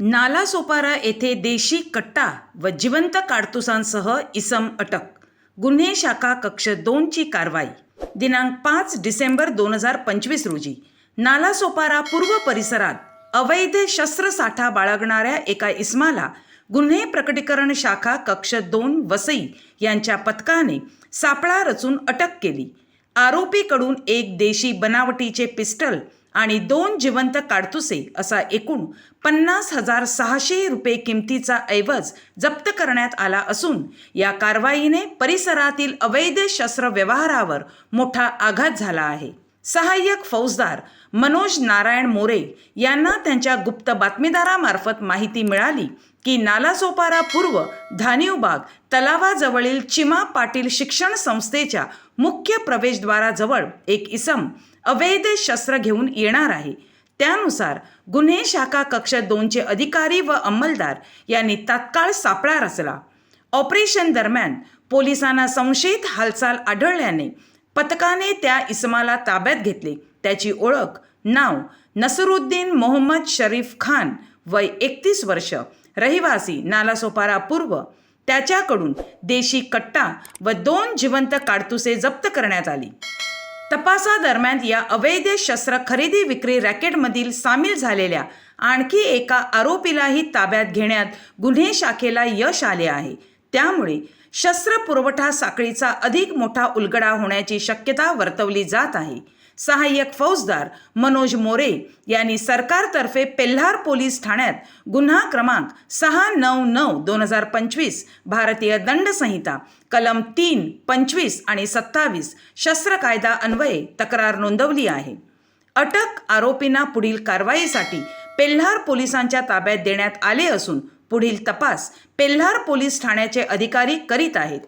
नालासोपारा येथे देशी कट्टा व जिवंत काडतुसांसह इसम अटक. गुन्हे शाखा कक्ष दोनची कारवाई. दिनांक पाच डिसेंबर दोन हजार पंचवीस रोजी. नालासोपारा पूर्व परिसरात अवैध शस्त्रसाठा बाळगणाऱ्या एका इस्माला गुन्हे प्रकटीकरण शाखा कक्ष दोन वसई यांच्या पथकाने सापळा रचून अटक केली. आरोपीकडून एक देशी बनावटीचे पिस्टल आणि दोन जिवंत काडतुसे असा एकूण पन्नास हजार सहाशे रुपये किमतीचा ऐवज जप्त करण्यात आला असून या कारवाईने परिसरातील अवैध शस्त्र व्यवहारावर मोठा आघात झाला आहे. सहाय्यक फौजदार मनोज नारायण मोरे यांना त्यांच्या गुप्त बातमीदारामार्फत माहिती मिळाली की नालासोपारा पूर्व धानिवबाग तलावाजवळील चिमा पाटील शिक्षण संस्थेच्या मुख्य प्रवेशद्वाराजवळ एक इसम अवैध शस्त्र घेऊन येणार आहे. त्यानुसार गुन्हे शाखा कक्ष दोनचे अधिकारी व अंमलदार यांनी तात्काळ सापळा रचला. ऑपरेशन दरम्यान पोलिसांना संशयित हालचाल आढळल्याने पथकाने त्या इसमाला ताब्यात घेतले. त्याची ओळख नाव नसरुद्दीन मोहम्मद शरीफ खान वय एकतीस वर्ष रहिवासी नालासोपारा पूर्व. त्याच्याकडून देशी कट्टा व दोन जिवंत काडतुसे जप्त करण्यात आली. तपासादरम्यान या अवैध शस्त्र खरेदी विक्री रॅकेटमधील सामील झालेल्या आणखी एका आरोपीलाही ताब्यात घेण्यात गुन्हे शाखेला यश आले आहे. त्यामुळे शस्त्र पुरवठा साखळीचा अधिक मोठा उलगडा होण्याची शक्यता वर्तवली जात आहे. सहाय्यक फौजदार मनोज मोरे यांनी सरकारतर्फे पेल्हार पोलीस ठाण्यात गुन्हा क्रमांक सहा नऊ नऊ दोन हजार पंचवीस भारतीय दंड संहिता कलम तीन पंचवीस आणि सत्तावीस शस्त्र कायदा अन्वये तक्रार नोंदवली आहे. अटक आरोपींना पुढील कारवाईसाठी पेल्हार पोलिसांच्या ताब्यात देण्यात आले असून पुढील तपास पेल्हार पोलीस ठाण्याचे अधिकारी करीत आहेत.